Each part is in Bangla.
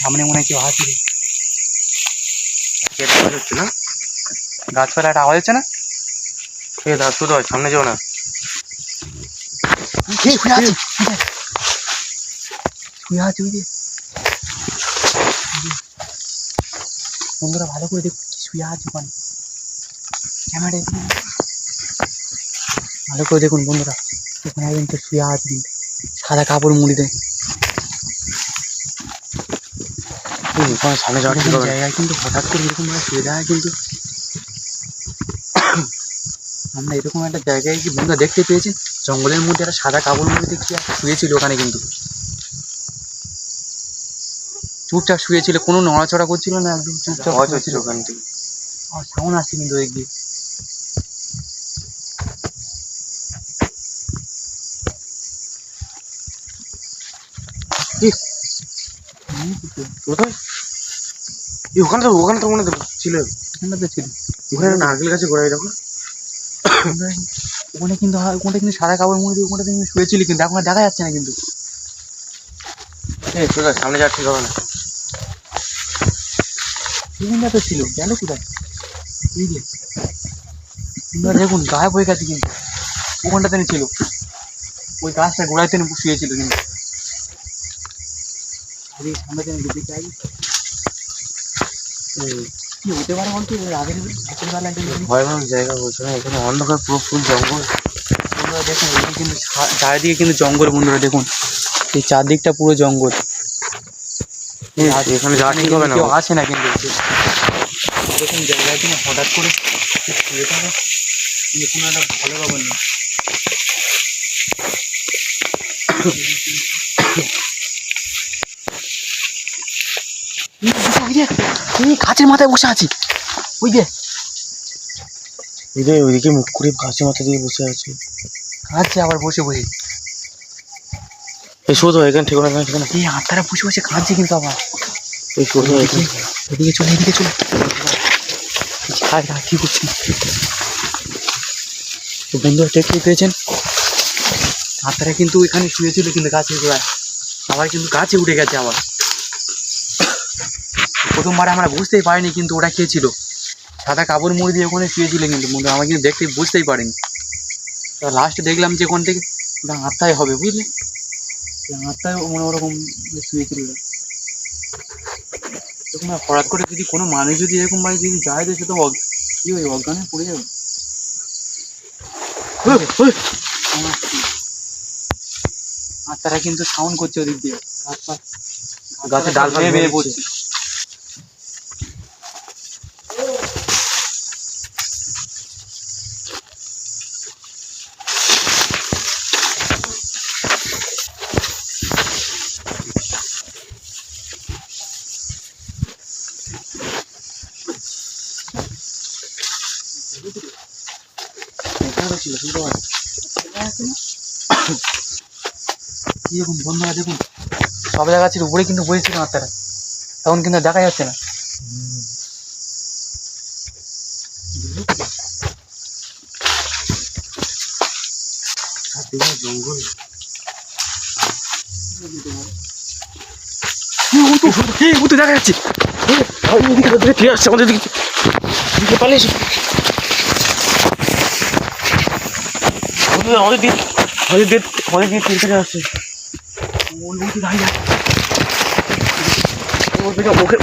সামনে মনে হয় কেউ আওয়াজ হচ্ছে না গাছপালা একটা আওয়াজ হচ্ছে না আছে দাঁড়া শুরু হয় সামনে যাও না বন্ধুরা ভালো করে দেখো কি শুয়ে আছে ওখানে ক্যামেরা ভালো করে দেখুন বন্ধুরা এখানে একজন তো শুয়ে আছে কিন্তু সাদা কাপড় মুড়ি দেয় সামনে। জায়গায় কিন্তু হঠাৎ করে এরকম ভাবে শুয়ে যায় কিন্তু। আমরা এরকম একটা জায়গায় কি বন্ধুরা দেখতে পেয়েছি? জঙ্গলের মধ্যে একটা সাদা কাপড় মুড়ি দেখছি শুয়েছিল ওখানে কিন্তু। চুপচাপ শুয়েছিল কোনো নড়াচড়া করছিল না একদম চুপচাপ হচ্ছিল ওখান থেকে। আর সাউন্ড আসছে কিন্তু ওই কোথায়? ওখানে তো ওখানে তো মনে ছিল। এখানটা ছিল। ওখানে নারকেল গাছে গোড়ায় দেখো। ওখানে- কিন্তু ওখানে কিন্তু সাদা কাপড় মুড়ি দিয়ে ওখানে কিন্তু শুয়েছিল কিন্তু এখন দেখা যাচ্ছে না কিন্তু। এই সামনে যাওয়া ঠিক হবে না। তো ছিল গেল কোথায়? বুঝলে তোমরা দেখুন গায়ে হয়ে গেছে কিন্তু। ওখানটাতে ছিল। ওই গাছটা গোড়াইতে শুয়েছিল কিন্তু। আরে সামনে দিকে চাই। কি হতে পারে বলতো? রাতের রাতের বেলা একটা ভয়ানক জায়গা বলছো না? এখানে অন্ধকার পুরো ফুল জঙ্গল। বন্ধুরা দেখুন এখানে কিন্তু চারিদিকে কিন্তু জঙ্গল বন্ধুরা দেখুন। এই চারদিকটা পুরো জঙ্গল। এখানে যাওয়া ঠিক হবে না কেউ আসে না কিন্তু দেখুন জায়গায় কিন্তু হঠাৎ করে শুয়ে থাকে কিন্তু কোনো একটা ভালো খবর নেই ওই যে, এই গাছের মাথায় বসে আছি। ওই যে। ওইদিকে মুখ করে গাছের মাথা দিয়ে বসে আছে। কাঁদছে আবার বসে বসে। এই শোধ এখানে ঠিক না ঠিক না এই আত্মারা বসে বসে কাঁদছে কিন্তু আবার। এই শোধ এদিকে চলে এদিকে চলে। কি করছি তো বন্ধুরা দেখতে পেয়েছেন? আত্মারা কিন্তু এখানে শুয়েছিল কিন্তু গাছের গোড়ায়। আবার কিন্তু গাছে উঠে গেছে আবার। প্রথমবার আমরা বুঝতেই পারিনি কিন্তু ওটা কে ছিল সাদা কাপড় মুড়ি দিয়ে ওখানে শুয়েছিল কিন্তু বন্ধু আমরা কিন্তু দেখতে বুঝতেই পারিনি। তা লাস্টে দেখলাম যে ওখান থেকে ওটা আত্মায় হবে বুঝলি? আত্মায় মানে ওরকম শুয়েছিল। এরকম হঠাৎ করে যদি কোনো মানুষ যদি এরকম ভাবে যদি যায় তো সে তো কি ওই অজ্ঞানে পড়ে যাবে। আর তারা কিন্তু সাউন্ড করছে ওদিক দিয়ে। গাছ ডাল পড়ছে এখানে ছিল শুনতে পাচ্ছি কি দেখুন বন্ধুরা দেখুন সব গাছের উপরে কিন্তু বসেছিল আত্মারা তখন কিন্তু দেখা যাচ্ছে না দেখা যাচ্ছে আমাদের আছে। ওকে ওকে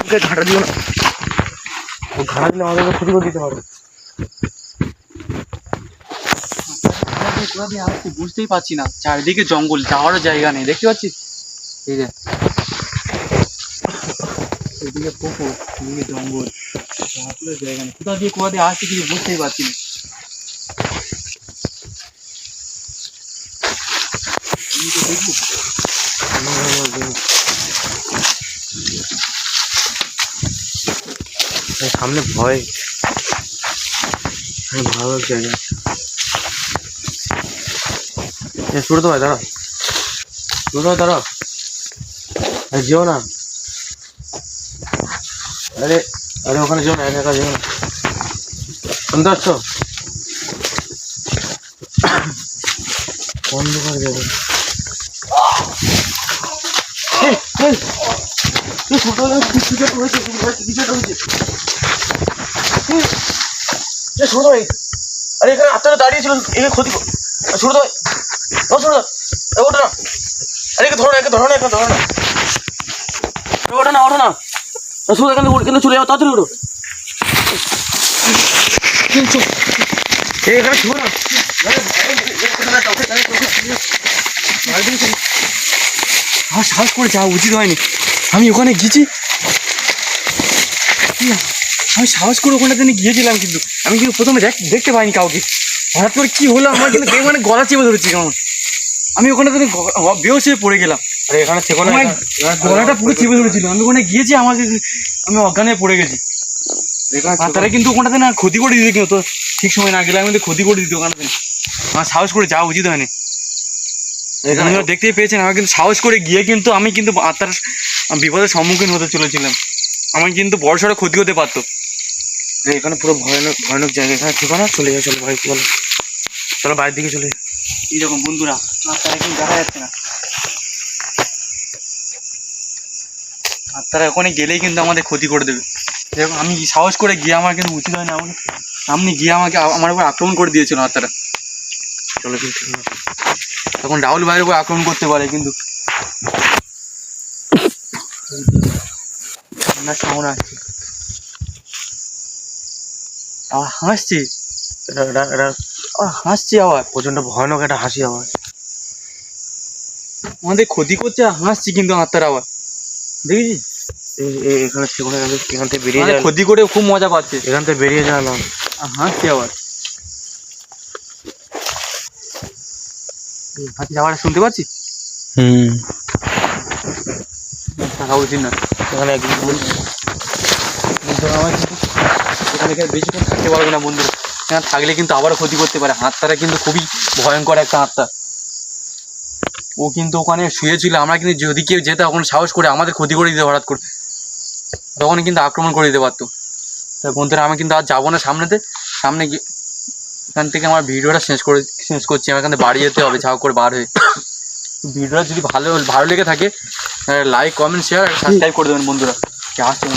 দিলে দিতে হবে। আসছে বুঝতেই পারছি না, চারিদিকে জঙ্গল, যাওয়ারও জায়গা নেই, দেখতে পাচ্ছিস? এদিকে পুকুর, এদিকে জঙ্গল জায়গা নেই। কোথা দিয়ে কোথা দিয়ে আসছে কিছু বুঝতেই পারছি না। সামনে ভয়। ভালো জায়গা। শুরু তো ভাই দাঁড়া শুরু তো দাঁড়া যেও না। আরে আরে ওখানে যেও না, একা যেও না। শুনতে পাচ্ছ বন্ধ করে যাবে ছোট ভাই আরে এখানে আত্মারা দাঁড়িয়ে ছিল একে ক্ষতি ছোট ভাই ও ছোট ওটা না আরে একে ধরো না একে ধরো না একে ধরো না ওঠো না ওঠো না ছোট এখানে এখানে চলে যাও তাড়াতাড়ি এই এখানে না আমার সাহস করে যাওয়া উচিত হয়নি। আমি ওখানে গেছি আমি সাহস করে ওখানে দিনে গিয়েছিলাম কিন্তু। আমি কিন্তু প্রথমে দেখ দেখতে পাইনি কাউকে। হঠাৎ করে কি হলো আমার কিন্তু দেখে মানে গলা চেপে ধরেছি কেমন। আমি ওখানে দিনে বেহস হয়ে পড়ে গেলাম। আরে এখানে থেকো না গলাটা পুরো চেপে ধরেছিল। আমি ওখানে গিয়েছি আমাকে আমি অজ্ঞান হয়ে পড়ে গেছি। আর তারা কিন্তু ওখানটাতে না ক্ষতি করে দিতে কিন্তু। ঠিক সময় না গেলে আমি ক্ষতি করে দিত ওখানটাতে। আমার সাহস করে যাওয়া উচিত হয়নি। আপনারা দেখতেই পেয়েছেন আমি কিন্তু সাহস করে গিয়ে কিন্তু আমি কিন্তু আত্মার বিপদের সম্মুখীন হতে চলেছিলাম। আমার কিন্তু বড় সড়ো ক্ষতি হতে পারতো। এখানে পুরো ভয়ানক ভয়ানক জায়গা। এখানে ঠিকানা চলে যাও চলো ভাই চলো। চলো বাইরের দিকে চলে। এইরকম বন্ধুরা আত্মারা কিন্তু দেখা যাচ্ছে না। আত্মারা ওখানে গেলেই কিন্তু আমাদের ক্ষতি করে দেবে। দেখো আমি সাহস করে গিয়ে আমার কিন্তু উচিত হয় না। আমাকে সামনে গিয়ে আমাকে আমার উপর আক্রমণ করে দিয়েছিল আত্মারা। চলো কিন্তু। তখন রাহুল ভাইয়ের উপর আক্রমণ করতে পারে কিন্তু না সামনে আসছে আবার হাসছে। এটা আবার। প্রচণ্ড ভয়ানক একটা হাসি আমার আমাদের ক্ষতি করছে হাসছি কিন্তু আত্মার আবার। এই- এখানে থেকো না এখান থেকে- বেরিয়ে আমাদের যাও ক্ষতি করে খুব মজা পাচ্ছে এখান থেকে বেরিয়ে যাও না আর হাসছে আবার। হাসি আওয়াজ শুনতে পাচ্ছি হুম। থাকা উচিত না। এখানে এখানে বেশিক্ষণ থাকতে পারবে না বন্ধুরা। এখানে থাকলে কিন্তু আবারও ক্ষতি করতে পারে। হাতটারা কিন্তু খুবই ভয়ঙ্কর একটা হাতটা। ও কিন্তু ওখানে শুয়েছিল। আমরা কিন্তু যদি কেউ যেত তখন সাহস করে আমাদের ক্ষতি করে দিতে হঠাৎ করে তখন কিন্তু আক্রমণ করে দিতে পারতো। তাই বন্ধুরা আমি কিন্তু আর যাব না সামনেতে। সামনে গিয়ে এখান থেকে আমার ভিডিওটা শেষ করে, শেষ করছি। আমার এখানে বাড়ি যেতে হবে, ঝাউ করে বার হয়ে। ভিডিওটা যদি ভালো ভালো লেগে থাকে লাইক কমেন্ট শেয়ার সাবস্ক্রাইব করে দেবেন বন্ধুরা। আসছে?